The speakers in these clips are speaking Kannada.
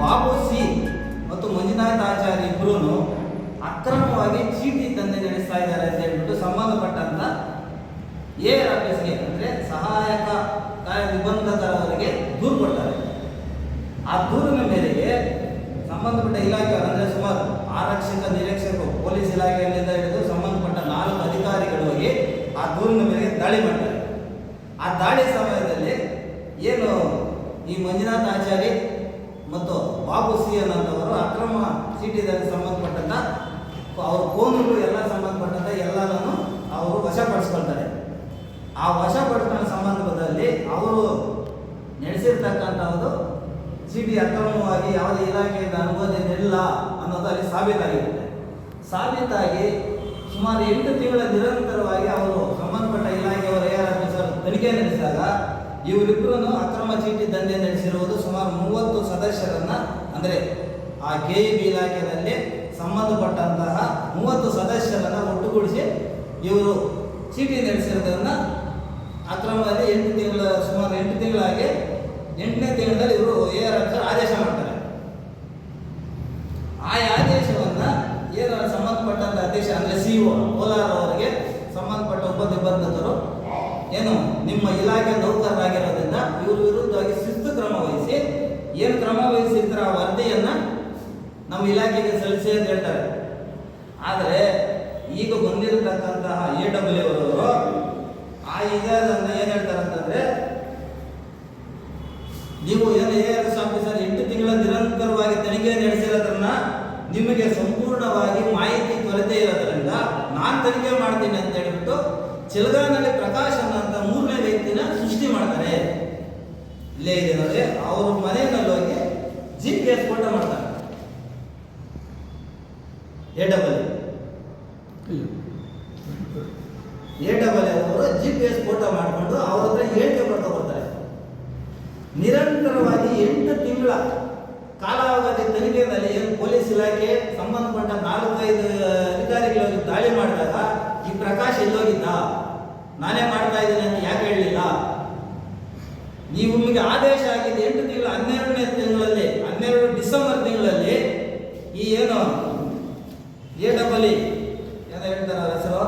ಬಾಬು ಸಿ ಮತ್ತು ಮಂಜುನಾಥ ಆಚಾರ್ಯ ಇಬ್ಬರೂ ಅಕ್ರಮವಾಗಿ ಚೀಟಿ ದಂಧೆ ನಡೆಸ್ತಾ ಇದ್ದಾರೆ ಅಂತ ಹೇಳ್ಬಿಟ್ಟು ಸಂಬಂಧಪಟ್ಟಂತ ಎ ಆರ್ ಆಫೀಸ್ಗೆ ಅಂದರೆ ಸಹಾಯಕ ಕಾರ್ಯ ನಿಬಂಧಕರವರಿಗೆ ದೂರು ಕೊಡ್ತಾರೆ. ಆ ದೂರಿನ ಮೇರೆಗೆ ಸಂಬಂಧಪಟ್ಟ ಇಲಾಖೆಯವರು ಅಂದರೆ ಸುಮಾರು ಆರಕ್ಷಕ ನಿರೀಕ್ಷಕರು ಪೊಲೀಸ್ ಇಲಾಖೆಯಲ್ಲಿಂದ ಹಿಡಿದು ಸಂಬಂಧಪಟ್ಟ ನಾಲ್ಕು ಅಧಿಕಾರಿಗಳು ಹೋಗಿ ಆ ದೂರಿನ ಮೇರೆಗೆ ದಾಳಿ ಮಾಡ್ತಾರೆ. ಆ ದಾಳಿ ಸಮಯದಲ್ಲಿ ಏನು ಈ ಮಂಜುನಾಥ್ ಆಚಾರಿ ಮತ್ತು ಬಾಬು ಸಿ ಅನ್ನೋಂಥವರು ಅಕ್ರಮ ಚೀಟಿದಲ್ಲಿ ಸಂಬಂಧಪಟ್ಟಂಥ ಅವ್ರ ಫೋನ್ಗಳು ಎಲ್ಲ ಸಂಬಂಧಪಟ್ಟಂಥ ಎಲ್ಲನೂ ಅವರು ವಶಪಡಿಸ್ಕೊಳ್ತಾರೆ. ಆ ವಶಪಡಿಸ್ಕೊಂಡ ಸಂಬಂಧದಲ್ಲಿ ಅವರು ನಡೆಸಿರ್ತಕ್ಕಂಥದ್ದು ಚೀಟಿ ಅಕ್ರಮವಾಗಿ ಯಾವುದೇ ಇಲಾಖೆಯಿಂದ ಅನುಮೋದನೆಯಿಲ್ಲ ಅನ್ನೋದು ಅಲ್ಲಿ ಸಾಬೀತಾಗಿರುತ್ತೆ. ಸಾಬೀತಾಗಿ ಸುಮಾರು ಎಂಟು ತಿಂಗಳ ನಿರಂತರವಾಗಿ ಅವರು ಸಂಬಂಧಪಟ್ಟ ಇಲಾಖೆಯವರು ಆರ್ ಆಫೀಸರ್ ತನಿಖೆ ನಡೆಸಿದಾಗ ಇವರಿಬ್ಬರೂ ಅಕ್ರಮ ಚೀಟಿ ದಂಧೆ ನಡೆಸಿರುವುದು ಸುಮಾರು ಮೂವತ್ತು ಸದಸ್ಯರನ್ನ, ಅಂದರೆ ಆ ಕೆ ಇ ಬಿ ಇಲಾಖೆಯಲ್ಲಿ ಸಂಬಂಧಪಟ್ಟಂತಹ ಮೂವತ್ತು ಸದಸ್ಯರನ್ನ ಒಟ್ಟುಗೂಡಿಸಿ ಇವರು ಚೀಟಿ ನಡೆಸಿರೋದನ್ನ ಅಕ್ರಮದಲ್ಲಿ ಎಂಟು ತಿಂಗಳ, ಸುಮಾರು ಎಂಟು ತಿಂಗಳಾಗಿ ಎಂಟನೇ ತಿಂಗಳಲ್ಲಿ ಇವರು ಎ ಆರ್ ಆದೇಶ ಮಾಡ್ತಾರೆ. ಆ ಆದೇಶವನ್ನ ಸಂಬಂಧಪಟ್ಟಂಥ ಸಂಬಂಧಪಟ್ಟಂತ ಅಧ್ಯಕ್ಷ, ಅಂದ್ರೆ ಸಿಇಒ ಕೋಲಾರ ಅವರಿಗೆ ಸಂಬಂಧಪಟ್ಟ ಉಪ ನಿಬಂಧಕರು ಏನು, ನಿಮ್ಮ ಇಲಾಖೆ ನೌಕರರಾಗಿರೋದ್ರಿಂದ ಇವ್ರ ವಿರುದ್ಧವಾಗಿ ಶಿಸ್ತು ಕ್ರಮ ವಹಿಸಿ, ಏನು ಕ್ರಮ ವಹಿಸಿದ್ರ ಆ ವರದಿಯನ್ನ ನಮ್ಮ ಇಲಾಖೆಗೆ ಸಲ್ಲಿಸಿ ಅಂತ ಹೇಳ್ತಾರೆ. ಆದರೆ, ಈಗ ಬಂದಿರತಕ್ಕಂತಹ ಎ ಡಬ್ಲ್ಯೂ ಅವರು, ಆ ಇದನ್ನ ಏನ್ ಹೇಳ್ತಾರೆ ಅಂತಂದರೆ ನೀವು ಏನು ಎ ಎಸ್ ಆಫೀಸರ್ ಎಂಟು ತಿಂಗಳ ನಿರಂತರವಾಗಿ ತನಿಖೆ ನಡೆಸಿರೋದ್ರನ್ನ ನಿಮಗೆ ಸಂಪೂರ್ಣವಾಗಿ ಮಾಹಿತಿ ಕೊರತೆ ಇರೋದ್ರಿಂದ ನಾನು ತನಿಖೆ ಮಾಡ್ತೀನಿ ಅಂತ ಹೇಳ್ಬಿಟ್ಟು, ಚಿಲಗಾನಲ್ಲಿ ಪ್ರಕಾಶ್ ಅನ್ನೋಂಥ ಮೂರನೇ ವ್ಯಕ್ತಿನ ಸೃಷ್ಟಿ ಮಾಡ್ತಾರೆ ಇಲ್ಲೇ ಇದೆ ನೋಡಿ ಅವ್ರ ಮನೆಯಲ್ಲಿ ಹೋಗಿ ಜಿ ಪಿ ಎಸ್ ಫೋಟೋ ಮಾಡ್ತಾರೆ. ಎ ಡಬಲ್ ಎ ಡಬಲ್ ಅವರು ಜಿ ಪಿ ಎಸ್ ಫೋಟೋ ಮಾಡಿಕೊಂಡು ಅವ್ರ ಹತ್ರ ಹೇಳಿಕೆ ಬರ್ತಾ ಬರ್ತಾರೆ ನಿರಂತರವಾಗಿ ಎಂಟು ತಿಂಗಳ ಕಾಲಾವಧಿ ತನಿಖೆಯಲ್ಲಿ ಏನು ಪೊಲೀಸ್ ಇಲಾಖೆ ಸಂಬಂಧಪಟ್ಟ ನಾಲ್ಕೈದು ಅಧಿಕಾರಿಗಳು ದಾಳಿ ಮಾಡಿದಾಗ ಈ ಪ್ರಕಾಶ್ ಎಲ್ಲೋಗಿದ್ದ? ನಾನೇ ಮಾಡ್ತಾ ಇದ್ದೀನಿ ಅಂತ ಯಾಕೆ ಹೇಳಲಿಲ್ಲ ನೀವು ನಿಮಗೆ ಆದೇಶ ಆಗಿದೆ ಎಂಟು ತಿಂಗಳ ಹನ್ನೆರಡನೇ ತಿಂಗಳಲ್ಲಿ, ಹನ್ನೆರಡು ಡಿಸೆಂಬರ್ ತಿಂಗಳಲ್ಲಿ ಈ ಏನು? ಎ ಡಬಲ್ ಏನೋ ಹೇಳ್ತಾರೆ ಹೆಸರು?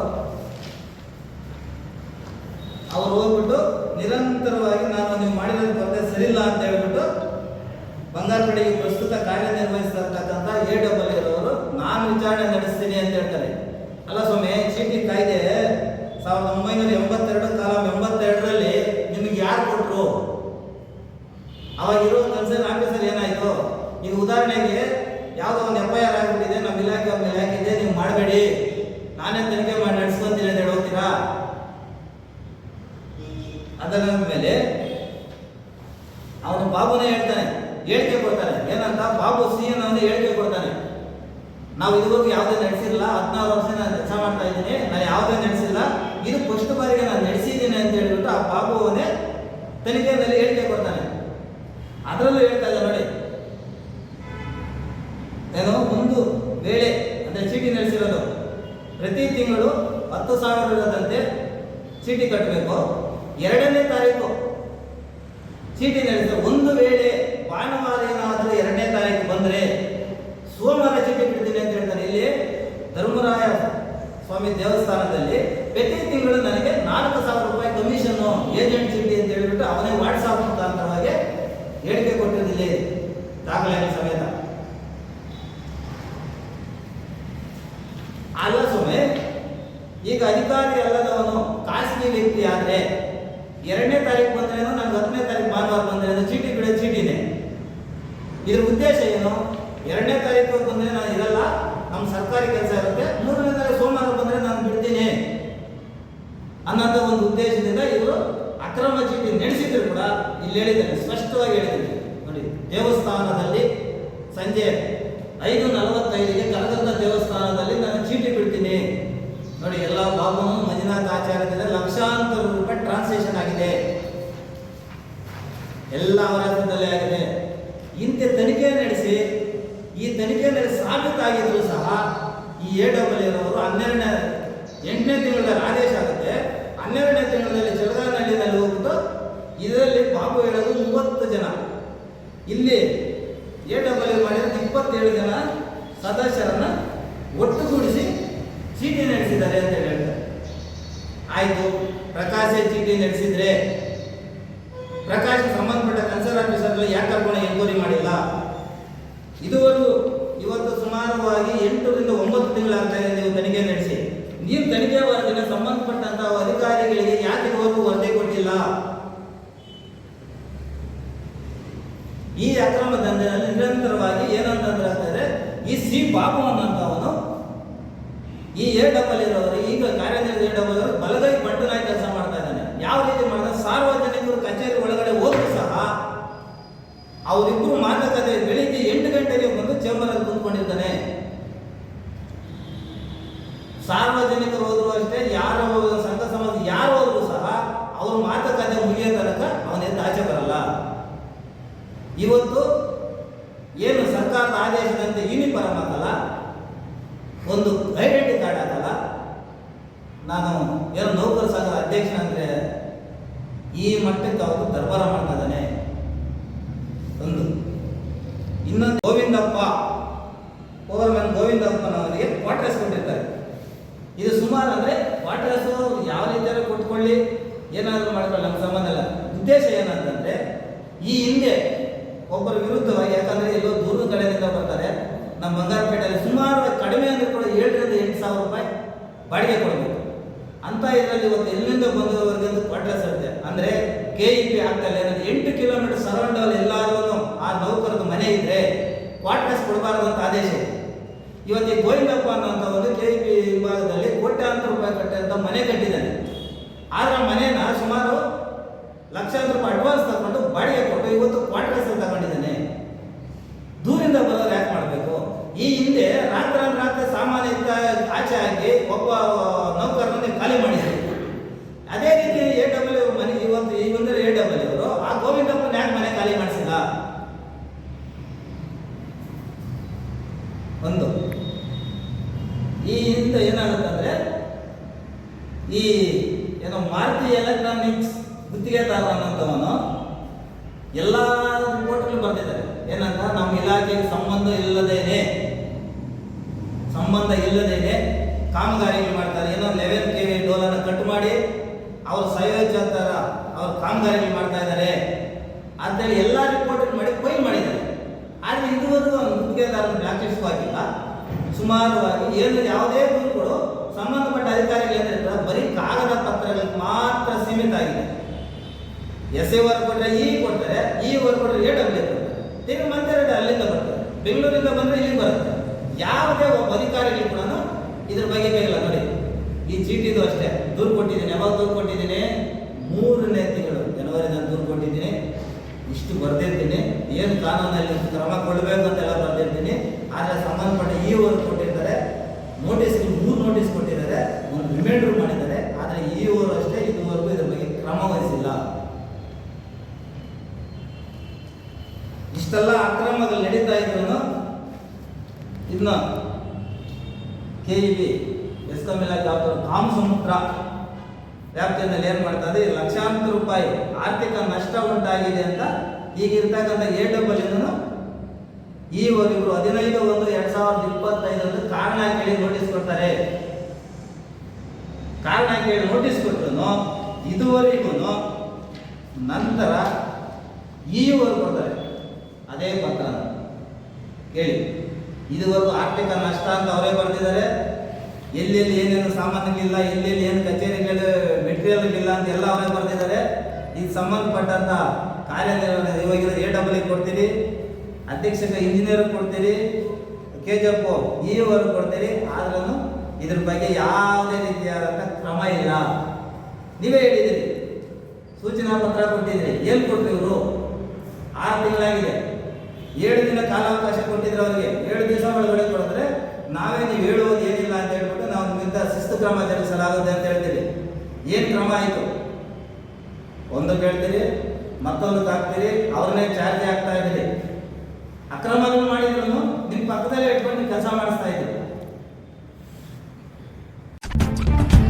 ಅವ್ರು ಹೋಗ್ಬಿಟ್ಟು ನಿರಂತರವಾಗಿ ನಾನು ನೀವು ಮಾಡಿರೋದು ಕೊರತೆ ಸರಿಯಿಲ್ಲ ಅಂತ ಹೇಳ್ಬಿಟ್ಟು ಬಂಗಾರ ಕಡೆಗೆ ಪ್ರಸ್ತುತ ಕಾರ್ಯನಿರ್ವಹಿಸಿರ್ತಕ್ಕಂಥ ಎ ಡಬಲ್ ಇರೋರು ನಾನು ವಿಚಾರಣೆ ನಡೆಸ್ತೀನಿ ಅಂತ ಹೇಳ್ತಾರೆ. ಅಲ್ಲ ಸ್ವಾಮಿ, ಚೀಟಿ ಕಾಯ್ದೆ ಸಾವಿರದ ಒಂಬೈನೂರ ಎಂಬತ್ತೆರಡು ಕಾಲಂ ಎಂಬತ್ತೆರಡರಲ್ಲಿ ನಿಮಗೆ ಯಾರು ಕೊಟ್ಟರು ಅವಾಗ ಇರೋ ಕನ್ಸರ್ನ್ ಆಫೀಸರ್ ಏನಾಯ್ತು ಈಗ ಉದಾಹರಣೆಗೆ ಯಾವುದೋ ಒಂದು ಎಫ್ ಐ ಆರ್ ಆಗಿಬಿಟ್ಟಿದೆ ನಮ್ಮ ಇಲಾಖೆ ಒಬ್ಬ ಇಲಾಖೆ ಇದೆ ನೀವು ಮಾಡಬೇಡಿ ನಾನೇ ತನಿಖೆ ಮಾಡಿ ನಡೆಸ್ಕೊಂತೀನಿ ಅಂತ ಹೇಳಿ ಹೋಗ್ತೀರಾ ಅದರ ಮೇಲೆ ಅವನು ಬಾಬುನೇ ಹೇಳ್ತಾನೆ, ಹೇಳಿಕೆ ಕೊಡ್ತಾನೆ. ಏನಂತ? ಬಾಬು ಸಿ ಎನ್ ಅವನು ಹೇಳಿಕೆ ಕೊಡ್ತಾನೆ. ನಾವು ಇದುವರೆಗೂ ಯಾವುದೇ ನಡೆಸಿಲ್ಲ, ಹದಿನಾರು ವರ್ಷ ನಾನು ಕೆಲಸ ಮಾಡ್ತಾ ಇದ್ದೀನಿ, ನಾನು ಯಾವುದೇ ನಡೆಸಿಲ್ಲ, ಇದು ಫಸ್ಟ್ ಬಾರಿಗೆ ನಾನು ನಡೆಸಿದ್ದೀನಿ ಅಂತ ಹೇಳ್ಬಿಟ್ಟು ಆ ಬಾಬು ಅವನೇ ತನಿಖೆಯಲ್ಲಿ ಹೇಳಿಕೆ ಕೊಡ್ತಾನೆ. ಅದರಲ್ಲೂ ಹೇಳ್ತಾ ಇದ್ದ ನೋಡಿ. ಏನೋ ಒಂದು ವೇಳೆ, ಅಂದರೆ ಚೀಟಿ ನಡೆಸಿರೋದು, ಪ್ರತಿ ತಿಂಗಳು ಹತ್ತು ಸಾವಿರ ಇರದಂತೆ ಚೀಟಿ ಕಟ್ಟಬೇಕು. ಎರಡನೇ ತಾರೀಕು ಚೀಟಿ ನಡೆಸಿದ ಒಂದು ವೇಳೆ ಭಾನುವಾರ ಏನಾದರೂ ಎರಡನೇ ತಾರೀಕು ಬಂದರೆ ಸೋಮವಾರ ಚೀಟಿ ಬಿಡ್ತೀನಿ ಅಂತ ಹೇಳ್ತಾರೆ. ಇಲ್ಲಿ ಧರ್ಮರಾಯ ಸ್ವಾಮಿ ದೇವಸ್ಥಾನದಲ್ಲಿ ಪ್ರತಿ ತಿಂಗಳು ನನಗೆ ನಾಲ್ಕು ಸಾವಿರ ರೂಪಾಯಿ ಕಮಿಷನ್ನು ಏಜೆಂಟ್ ಚೀಟಿ ಅಂತ ಹೇಳಿಬಿಟ್ಟು ಅವನೇ ವಾಟ್ಸಾಪ್ ಮುಖಾಂತರವಾಗಿ ಹೇಳಿಕೆ ಕೊಟ್ಟಿದ್ದಿಲ್ಲ ದಾಖಲೆ ಸಮೇತ ಅಲ್ಲ ಸ್ವಾಮಿ ಈಗ ಅಧಿಕಾರಿ ಅಲ್ಲದವನು ಖಾಸಗಿ ವ್ಯಕ್ತಿ ಆದ್ರೆ ಎರಡನೇ ತಾರೀಕು ಬಂದ್ರೆ ನಾನು ಹತ್ತನೇ ತಾರೀಕು ಭಾನುವಾರ ಬಂದ್ರೆ ಚೀಟಿ ಬಿಡೋ ಚೀಟಿನೇ ಇದ್ರ ಉದ್ದೇಶ ಏನು? ಎರಡನೇ ತಾರೀಕು ಬಂದ್ರೆ ನಾನು ಇರಲ್ಲ ನಮ್ಮ ಸರ್ಕಾರಿ ಕೆಲಸ ಇರುತ್ತೆ. ಮೂರನೇ ತಾರೀಕು ಸೋಮವಾರ ಬಂದ್ರೆ ನಾನು ಬಿಡ್ತೀನಿ. ಅನ್ನೋಂಥ ಒಂದು ಉದ್ದೇಶದಿಂದ ಇವರು ಅಕ್ರಮ ಚೀಟಿ ನಡೆಸಿದ್ರು ಕೂಡ, ಇಲ್ಲಿ ಹೇಳಿದ್ದಾರೆ ಸ್ಪಷ್ಟವಾಗಿ ಹೇಳಿದ್ದಾರೆ ನೋಡಿ, ದೇವಸ್ಥಾನದಲ್ಲಿ ಸಂಜೆ ಐದು ನಲವತ್ತೈದಿಗೆ ಕನಕದ ದೇವಸ್ಥಾನದಲ್ಲಿ ನಾನು ಚೀಟಿ ಬಿಡ್ತೀನಿ ನೋಡಿ ಎಲ್ಲ ಬಾಬುನು ಮಂಜುನಾಥ್ ಆಚಾರ್ಯದಿಂದ ಲಕ್ಷಾಂತರ ರೂಪಾಯಿ ಟ್ರಾನ್ಸಾಕ್ಷನ್ ಆಗಿದೆ ಎಲ್ಲ ಅವರ ಹತ್ರದಲ್ಲೇ ಆಗಿದೆ ಇಂಥ ತನಿಖೆ ನಡೆಸಿ ಈ ತನಿಖೆ ಸಾಬೀತಾಗಿದ್ರು ಸಹ ಈ ಎ ಡಬಲ್ ಇರೋರು ಹನ್ನೆರಡನೇ, ಎಂಟನೇ ತಿಂಗಳಲ್ಲಿ ಆದೇಶ ಆಗುತ್ತೆ. ಹನ್ನೆರಡನೇ ತಿಂಗಳಲ್ಲಿ ಚಳಗಾನಹಳ್ಳಿನಲ್ಲಿ ಹೋಗ್ಬಿಟ್ಟು ಇದರಲ್ಲಿ ಬಾಬು ಹೇಳೋದು ಮೂವತ್ತು ಜನ. ಇಲ್ಲಿ ಎ ಡಬ್ಲ್ಯೂ ಮಾಡಿದ ಇಪ್ಪತ್ತೇಳು ಜನ ಸದಸ್ಯರನ್ನು ಒಟ್ಟುಗೂಡಿಸಿ ಚೀಟಿ ನಡೆಸಿದ್ದಾರೆ ಅಂತ ಹೇಳಿ ಹೇಳ್ತಾರೆ. ಆಯಿತು, ಪ್ರಕಾಶೇ ಚೀಟಿ ನಡೆಸಿದ್ರೆ ಪ್ರಕಾಶ್ ಸಂಬಂಧಪಟ್ಟ ಕನ್ಸರ್ನ್ ಆಫೀಸರ್ ಯಾಕೆ ಕರ್ಕೊಂಡು ಎನ್ಕ್ವೈರಿ ಮಾಡಿಲ್ಲ? ಇದುವರೆಗೂ ಇವತ್ತು ಸುಮಾರವಾಗಿ ಎಂಟರಿಂದ ಒಂಬತ್ತು ತಿಂಗಳಾಗ್ತಾ ಇದೆ ನೀವು ತನಿಖೆ ನಡೆಸಿ. ನೀವು ತನಿಖೆ ವರದಿನ ಸಂಬಂಧಪಟ್ಟಂತಹ ಅಧಿಕಾರಿಗಳಿಗೆ ಯಾಕೆ ಇದುವರೆಗೂ ವರದಿ ಕೊಟ್ಟಿಲ್ಲ? ಈ ಅಕ್ರಮ ದಂಧೆಯಲ್ಲಿ ನಿರಂತರವಾಗಿ ಏನಂತಂದ್ರೆ ಆಗ್ತಾರೆ ಈ ಸಿ ಬಾಬು ಅನ್ನೋಂಥವನು ಈ ಎ ಡಬಲ್ ಇರೋರು ಈಗ ಅವರು ಬಲಗೈ ಬಂಟನಾಗಿ ಕೆಲಸ ಮಾಡ್ತಾ ಇದ್ದಾನೆ. ಯಾವ ರೀತಿ ಗಂಟೆಗೆ ಕೂತ್ಕೊಂಡಿದ್ದಾನೆ ಸಾರ್ವಜನಿಕರು ಹೋದ್ರು ಅಷ್ಟೇ, ಯಾರು ಸಂಘ ಸಮಾಜ ಯಾರು ಹೋದ್ರು ಸಹ ಅವ್ರ ಮಾತುಕತೆ ಮುಗಿಯೋ ತನಕ ಅವನಿಂದ ಆಚೆ ಬರಲ್ಲ. ಇವತ್ತು ಏನು ಸರ್ಕಾರದ ಆದೇಶದಂತೆ ಯೂನಿಫಾರ್ಮ್ ಹಾಕಲ್ಲ, ಒಂದು ಐಡೆಂಟಿ ಕಾರ್ಡ್ ಆಗಲ್ಲ ನಾನು ಏನು ನೌಕರ ಸಂಘದ ಅಧ್ಯಕ್ಷ ಅಂದರೆ ಈ ಮಟ್ಟಕ್ಕೆ ಅವರು ದರ್ಬಾರ ಮಾಡ್ತಾ ಇದ್ದಾನೆ ಒಂದು ಇನ್ನೊಂದು ಗೋವಿಂದಪ್ಪ ಓವರ್ಮನ್ ಗೋವಿಂದಪ್ಪನವರಿಗೆ ಕ್ವಾರ್ಟರ್ಸ್ ಕೊಟ್ಟಿರ್ತಾರೆ ಇದು ಸುಮಾರು ಅಂದ್ರೆ ಕ್ವಾರ್ಟರ್ಸ್ ಯಾವ ರೀತಿಯಲ್ಲಿ ಕೊಟ್ಕೊಳ್ಳಿ, ಏನಾದರೂ ಮಾಡ್ಕೊಳ್ಳಿ ನಮ್ಮ ಸಂಬಂಧ ಅಲ್ಲ ಉದ್ದೇಶ ಏನಂತಂದ್ರೆ, ಈ ಹಿಂದೆ ಒಬ್ಬರ ವಿರುದ್ಧವಾಗಿ, ಯಾಕಂದ್ರೆ ಎಲ್ಲೋ ದೂರದ ಕಡೆಯಿಂದ ಬರ್ತಾರೆ, ನಮ್ಮ ಬಂಗಾರಪೇಟೆಯಲ್ಲಿ ಸುಮಾರು ಕಡಿಮೆ ಅಂದ್ರೆ ಕೂಡ ಏಳರಿಂದ ಎಂಟು ಸಾವಿರ ರೂಪಾಯಿ ಬಾಡಿಗೆ ಕೊಡಬೇಕು. ಅಂತ ಇದರಲ್ಲಿ ಒಂದು ಎಲ್ಲಿಂದ ಬಂದವರಿಗೆ ಒಂದು ಕ್ವಾರ್ಟರ್ಸ್ ಇರುತ್ತೆ? ಅಂದ್ರೆ ಕೆ ಇ ಪಿ ಆಗ್ತಲ್ಲ ಎಂಟು ಕಿಲೋಮೀಟರ್ ಸರೌಂಡ್ ಅಲ್ಲಿ ಎಲ್ಲಾದ್ರೂ ಆ ನೌಕರದ ಮನೆ ಇದ್ರೆ ಕ್ವಾರ್ಟರ್ಸ್ ಕೊಡಬಾರದು ಅಂತ ಆದೇಶ ಇದೆ. ಇವತ್ತು ಗೋವಿಂದಪ್ಪ ಅನ್ನೋಂಥ ಒಂದು ಕೆ ಪಿ ವಿಭಾಗದಲ್ಲಿ ಕೋಟ್ಯಾಂತರ ರೂಪಾಯಿ ಕಟ್ಟಿದಂಥ ಮನೆ ಕಟ್ಟಿದ್ದಾನೆ ಆದರೆ ಆ ಮನೆನ ಸುಮಾರು ಲಕ್ಷಾಂತರ ರೂಪಾಯಿ ಅಡ್ವಾನ್ಸ್ ತಗೊಂಡು ಬಾಡಿಗೆ ಕೊಟ್ಟು ಇವತ್ತು ಕ್ವಾರ್ಟರ್ಸ್ ತಗೊಂಡಿದ್ದಾನೆ. ದೂರಿಂದ ಬರೋರು ಯಾಕೆ ಮಾಡಬೇಕು? ಈ ಹಿಂದೆ ರಾತ್ರಿ ರಾತ್ರಿ ಸಾಮಾನ್ಯ ಆಚೆ ಹಾಕಿ ಒಬ್ಬ ನೌಕರನ್ನ ಖಾಲಿ ಮಾಡಿದ್ರು ಅದೇ ರೀತಿ ಎ ಡಬ್ಲ್ಯೂ ಮನೆ ಇವತ್ತು ಈ ಬಂದರೆ ಎ ಡಬ್ಲ್ಯೂ ಅವರು ಆ ಗೋವಿಂದಪ್ಪನ ಯಾಕೆ ಮನೆ ಖಾಲಿ ಮಾಡಿಸಿಲ್ಲ ಒಂದು ಈ ಹಿಂದೆ ಏನಾಗುತ್ತಂದ್ರೆ ಈ ಮಾರುತಿ ಎಲೆಕ್ಟ್ರಾನಿಕ್ಸ್ ಗುತ್ತಿಗೆದಾರ ಅನ್ನೋಂಥವನು ಎಲ್ಲ ರಿಪೋರ್ಟ್ಗಳು ಬರ್ತಿದ್ದಾರೆ ಏನಂತ? ನಮ್ಮ ಇಲಾಖೆಗೆ ಸಂಬಂಧ ಇಲ್ಲದೇನೆ ಸಂಬಂಧ ಇಲ್ಲದೇನೆ ಕಾಮಗಾರಿಗಳು ಮಾಡ್ತಾರೆ. ಏನೋ ಲೆವೆನ್ ಕೆ ವಿ ಡೋಲನ್ನು ಕಟ್ ಮಾಡಿ ಅವ್ರು ಸಂಯೋಜಕ ಅವ್ರ ಕಾಮಗಾರಿಗಳು ಮಾಡ್ತಾ ಇದ್ದಾರೆ ಅಂತೇಳಿ ಎಲ್ಲ ರಿಪೋರ್ಟ್ ಮಾಡಿ ಫೈಲ್ ಮಾಡಿದ್ದಾರೆ. ಆದರೆ ಇದುವರೆಗೂ ಗುತ್ತಿಗೆದಾರನ ಹಾಕಿಲ್ಲ ಸುಮಾರವಾಗಿ ಏನು ಯಾವುದೇ ದೂರುಗಳು ಸಂಬಂಧಪಟ್ಟ ಅಧಿಕಾರಿಗಳು ಏನಿರ್ತಾರೆ ಬರೀ ಕಾಗದ ಪತ್ರಗಳಿಗೆ ಮಾತ್ರ ಸೀಮಿತ ಆಗಿದೆ. ಎಸ್ ಎ ವರ್ಕ್ ಕೊಟ್ಟರೆ ಈ ಕೊಡ್ತಾರೆ, ಈ ವರ್ಕ್ ಕೊಟ್ಟರೆ ಎ ಡಬ್ಲ್ಯೂ ಕೊಡ್ತಾರೆ. ತಿರುಗಿ ಮತ್ತೆ ಅಲ್ಲಿಂದ ಬರ್ತಾರೆ ಬೆಂಗಳೂರಿಂದ ಬಂದರೆ ಇಲ್ಲಿ ಬರುತ್ತೆ. ಯಾವುದೇ ಒಬ್ಬ ಅಧಿಕಾರಿಗಳು ಕೂಡ ಇದ್ರ ಬಗ್ಗೆ ಬೇಕಿಲ್ಲ ನೋಡಿ, ಈ ಚೀಟಿದು ಅಷ್ಟೇ. ದೂರು ಕೊಟ್ಟಿದ್ದೀನಿ. ಯಾವಾಗ ದೂರು ಕೊಟ್ಟಿದ್ದೀನಿ? ಮೂರನೇ ತಿಂಗಳು. ಜನವರಿ ನಾನು ದೂರು ಕೊಟ್ಟಿದ್ದೀನಿ. ಇಷ್ಟು ಬರ್ದಿರ್ತೀನಿ. ಏನು ಕಾನೂನಲ್ಲಿ ಕ್ರಮ ಕೊಡಬೇಕು ಅಂತೆಲ್ಲ ಬರ್ದಿರ್ತೀನಿ. ಆದರೆ ಸಂಬಂಧಪಟ್ಟ ಈ ವರ್ಕ್ ಕೊಟ್ಟಿರ್ತಾರೆ. ನೋಟಿಸ್ ಮೂರು ನೋಟಿಸ್ ಕೊಟ್ಟಿದ್ದಾರೆ ಒಂದು ರಿಮೈಂಡರ್ ಮಾಡಿದ್ದಾರೆ ಆದರೆ ಈ ಊರು ಅಷ್ಟೇ, ಇದುವರೆಗೂ ಇದ್ರ ಬಗ್ಗೆ ಕ್ರಮ ವಹಿಸಿಲ್ಲ. ಇಷ್ಟೆಲ್ಲ ಅಕ್ರಮಗಳು ನಡೀತಾ ಇದ್ರು ಇದನ್ನ ಕೆ ಇ ಬಿ ಎಸ್ಕಾಂ ಇಲಾಖೆ ಅವರು ಕಾಮಸಮುದ್ರ ವ್ಯಾಪ್ತಿಯಲ್ಲಿ ಏನು ಇದೆ ಲಕ್ಷಾಂತರ ರೂಪಾಯಿ ಆರ್ಥಿಕ ನಷ್ಟ ಉಂಟಾಗಿದೆ ಅಂತ ಈಗಿರ್ತಕ್ಕಂಥ ಎ ಡಬಲ್ ಇದನ್ನು ಇವರು ಹದಿನೈದು ಒಂದು ಎರಡ್ ಸಾವಿರದ ಇಪ್ಪತ್ತೈದರಂದು ಕಾರಣ ಕೇಳಿ ನೋಟಿಸ್ ಕೊಡ್ತಾರೆ ಕಾರಣ ಕೇಳಿ ನೋಟಿಸ್ ಕೊಟ್ಟರು ಇದುವರೆಗೂ ನಂತರ ಈವರೆಗೂ ಬರ್ತಾರೆ. ಅದೇ ಪತ್ರ. ಕೇಳಿ ಇದುವರೆಗೂ ಆರ್ಥಿಕ ನಷ್ಟ ಅಂತ ಅವರೇ ಬರ್ತಿದ್ದಾರೆ ಎಲ್ಲೆಲ್ಲಿ ಏನೇನು ಸಾಮಾನುಗಳಿಲ್ಲ ಎಲ್ಲೆಲ್ಲಿ ಏನು ಕಚೇರಿಗಳು, ಮೆಟೀರಿಯಲ್ಗಳಿಲ್ಲ ಅಂತ ಎಲ್ಲ ಅವರೇ ಬರ್ತಿದ್ದಾರೆ ಇದು ಸಂಬಂಧಪಟ್ಟಂತ ಕಾರ್ಯನಿರ್ವಹಣೆ ಇವಾಗ ಎ ಡಬ್ಲ್ಯೂ ಕೊಡ್ತೀರಿ ಅಧ್ಯಕ್ಷಕ ಇಂಜಿನಿಯರ್ ಕೊಡ್ತೀರಿ ಕೆ ಜಿ ಎಫ್ ಕೊಡ್ತೀರಿ ಆದ್ರೂ ಇದ್ರ ಬಗ್ಗೆ ಯಾವುದೇ ರೀತಿಯಾದಂಥ ಕ್ರಮ ಇಲ್ಲ. ನೀವೇ ಹೇಳಿದಿರಿ. ಸೂಚನಾ ಪತ್ರ ಕೊಟ್ಟಿದ್ರಿ. ಏನು ಕೊಟ್ಟರು ಇವರು? ಆರು ತಿಂಗಳಾಗಿದೆ. ಏಳು ದಿನ ಕಾಲಾವಕಾಶ ಕೊಟ್ಟಿದ್ರು ಅವರಿಗೆ. ಏಳು ದಿವಸ ಒಳಗಡೆ ಕೊಡಿದ್ರೆ ನಾವೇ ನೀವು ಹೇಳುವುದು ಏನಿಲ್ಲ ಅಂತ ಹೇಳ್ಬಿಟ್ಟು ನಾವು ನಿಮ್ಮಿಂದ ಶಿಸ್ತು ಕ್ರಮ ಜರುಗಿಸಲಾಗುತ್ತೆ ಅಂತ ಹೇಳ್ತೀವಿ. ಏನು ಕ್ರಮ ಆಯಿತು ಒಂದು ಕೇಳ್ತೀರಿ, ಮತ್ತೊಂದು ಹಾಕ್ತೀರಿ ಅವ್ರನ್ನೇ ಚಾರ್ಜ್ ಆಗ್ತಾ ಇದ್ದೀರಿ. ಅಕ್ರಮಗಳು ಮಾಡಿದ್ರು ನಿಮ್ಮ ಪಕ್ಕದಲ್ಲೇ ಇಟ್ಕೊಂಡು ಕೆಲಸ ಮಾಡಿಸ್ತಾ ಇದ್ದೀರಿ.